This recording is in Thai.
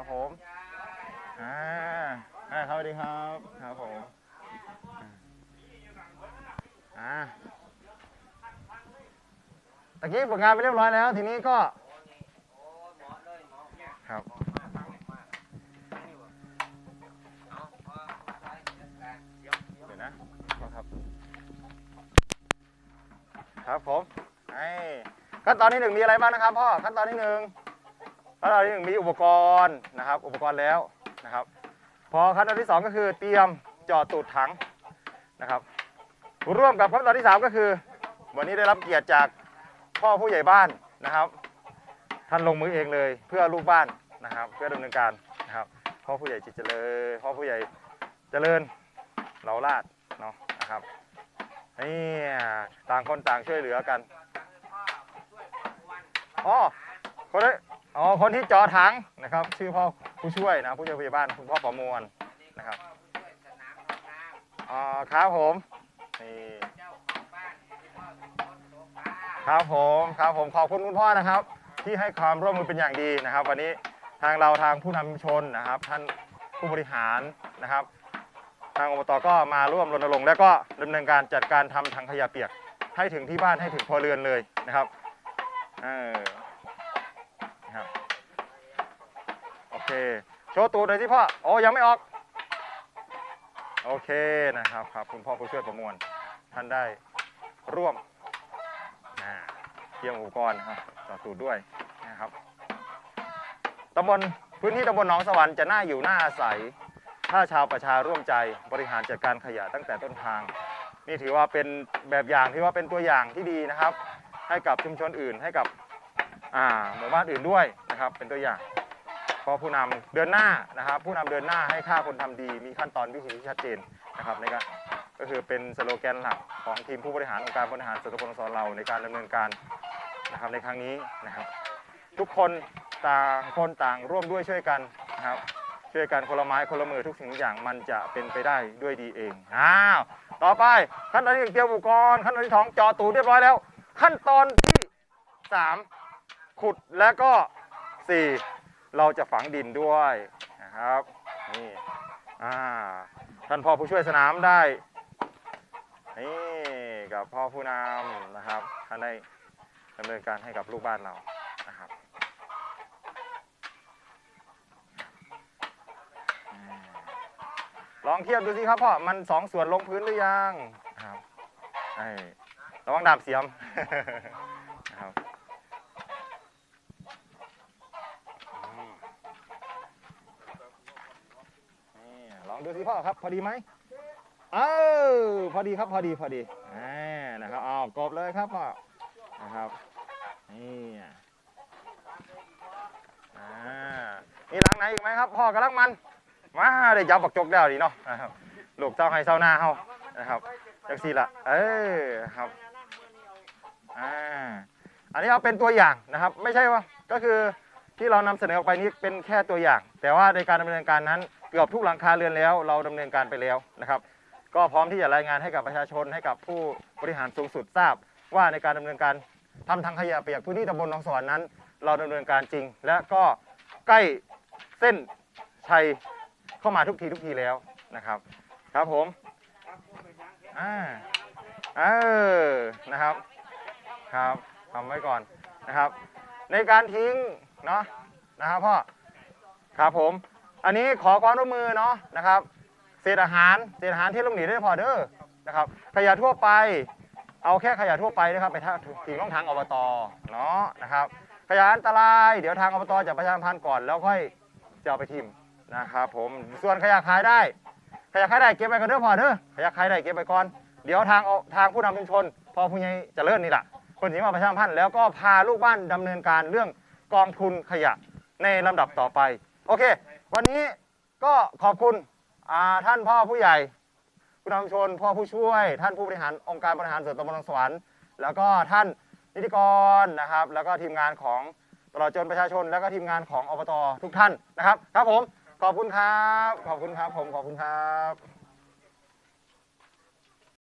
ครับผมอ่าอ่าครับสวัสดีครับครับผมอ่าตะกี้ฝึกงานไปเรียบร้อยแล้ว ทีนี้ก็ครับเดี๋ยวนะครับ ครับผมไอ้ขั้นตอนที่หนึ่งมีอะไรบ้างนะครับพ่อขั้นตอนที่หนึ่ง ขั้นตอนที่หนึ่งมีอุปกรณ์นะครับ อุปกรณ์แล้วนะครับ พอขั้นตอนที่สองก็คือเตรียมจอดตูดถังนะครับ ร่วมกับขั้นตอนที่สามก็คือ วันนี้ได้รับเกียรติจากพ่อผู้ใหญ่บ้านนะครับ ท่านลงมือเองเลยเพื่อลูกบ้านนะครับ เพื่อดำเนินการนะครับพ่อผู้ใหญ่จิตเจริญพ่อผู้ใหญ่เจริญเหลาลาดเนาะนะครับนี่ต่างคนต่างช่วยเหลือกันอ๋อคนนี้ อ๋อคนที่จอถังนะครับ ชื่อพ่อผู้ช่วยนะผู้ช่วยพยาบาลคุณพ่อประมวลนะครับอ๋อครับผมนี่ครับผมครับผมขอบคุณคุณพ่อนะครับ ที่ให้ความร่วมมือเป็นอย่างดีนะครับ วันนี้ทางเราทางผู้นำชุมชนนะครับ ท่านผู้บริหารนะครับ ทางอบตก็มาร่วมรณรงค์แล้วก็ดำเนินการจัดการทำถังขยะเปียกให้ถึงที่บ้านให้ถึงพอเรือนเลยนะครับเออนะครับโอ เคโชว์ตูดหน่อยสิพ่อโอ้ยังไม่ออก โอเคนะครับครับคุณพ่อผู้ช่วยประมวลท่านได้ร่วมเตรียมอุปกรณ์นะครับต่อตูดด้วยนะครับตำบลพื้นที่ตำบลหนองสวรรค์จะน่าอยู่น่าอาศัย ถ้าชาวประชาร่วมใจบริหารจัดการขยะตั้งแต่ต้นทาง นี่ถือว่าเป็นแบบอย่างที่ว่าเป็นตัวอย่างที่ดีนะครับ ให้กับชุมชนอื่นให้กับหมู่บ้านอื่นด้วยนะครับ เป็นตัวอย่าง พาะผู้นำเดินหน้านะครับ ผู้นำเดินหน้าให้ฆ่าคนทำดี มีขั้นตอนวิธีที่ชัดเจนนะครับในการก็คือเป็นสโลแกนหลักของทีมผู้บริหารองค์การบริหารส่วนตำบลสอนเราในการดำเนินการนะครับในครั้งนี้นะครับ ทุกคนต่างคนต่างร่วมด้วยช่วยกันนะครับช่วยกันคนละไม้คนละมือทุกสิ่งทุกอย่างมันจะเป็นไปได้ด้วยดีเองอ้าวต่อไปขั้นตอนที่หนึ่งเตรียมอุปกรณ์ขั้นตอนที่สองจอตูเรียบร้อยแล้ว ขั้นตอนที่สามขุดแล้วก็สี่ เราจะฝังดินด้วยนะครับนี่อ่าท่านพ่อผู้ช่วยสนามได้นี่กับพ่อผู้นำนะครับท่านได้ดำเนินการให้กับลูกบ้านเรานะครับลองเทียบดูสิครับพ่อมันสองส่วนลงพื้นหรือยังครับไอ้ระวังดาบเสียมนะครับอืมนี่ลอง ดูสิพ่อครับ พอดีไหมเออพอดีครับพอดีพอดีอ่านะครับเอากบเลยครับพ่อนะครับนี่อ่ามีหลังไหนอีกไหมครับ พ่อกำลังมันมาได้จับบักจกแล้วดีเนาะนะครับลูกเจ้าให้เจ้าหน้าเฮานะครับจังสี่ละเออครับอ่าอันนี้เอาเป็นตัวอย่างนะครับ ไม่ใช่ว่าก็คือที่เรานำเสนอออกไปนี้เป็นแค่ตัวอย่าง แต่ว่าในการดำเนินการนั้น เกือบทุกหลังคาเรือนแล้ว เราดำเนินการไปแล้วนะครับ ก็พร้อมที่จะรายงานให้กับประชาชนให้กับผู้บริหารสูงสุดทราบ ว่าในการดำเนินการทำทางขยะเปียกพื้นที่ตำบลหนองสวรรค์นั้น เราดำเนินการจริง และก็ใกล้เส้นชัยเข้ามาทุกทีทุกทีแล้วนะครับ ครับผมอ่าเออนะครับครับทำไว้ก่อนนะครับ ในการทิ้งเนาะนะครับพ่อครับผม อันนี้ขอความร่วมมือเนาะนะครับเศษอาหารเศษอาหารที่ลงหนีได้พอเด้อนะครับ ขยะทั่วไป เอาแค่ขยะทั่วไปนะครับไปทางทิ้งลงทางอบตเนาะนะครับ ขยะอันตรายเดี๋ยวทางอบตจะประชาสัมพันธ์ก่อนแล้วค่อยจะเอาไปทิ้งนะครับผมส่วนขยะขายได้ ขยะขายได้เก็บไปก่อนเด้อพอเด้อขยะขายได้เก็บไปก่อนเดี๋ยวทางเอาทางผู้นำชุมชน พอผู้ใหญ่จะเลิ่นนี่แหละคนที่มาประชาสัมพันธ์แล้วก็พาลูกบ้านดำเนินการเรื่องกองทุนขยะในลำดับต่อไปโอเค วันนี้ก็ขอบคุณท่านพ่อผู้ใหญ่ผู้นำชนพ่อผู้ช่วย ท่านผู้บริหารองค์การบริหารส่วนตำบลสวรรค์แล้วก็ท่านนิติกรนะครับ แล้วก็ทีมงานของตลอดจนประชาชน แล้วก็ทีมงานของอบตทุกท่านนะครับ ครับผมขอบคุณครับ ขอบคุณครับผมขอบคุณครับ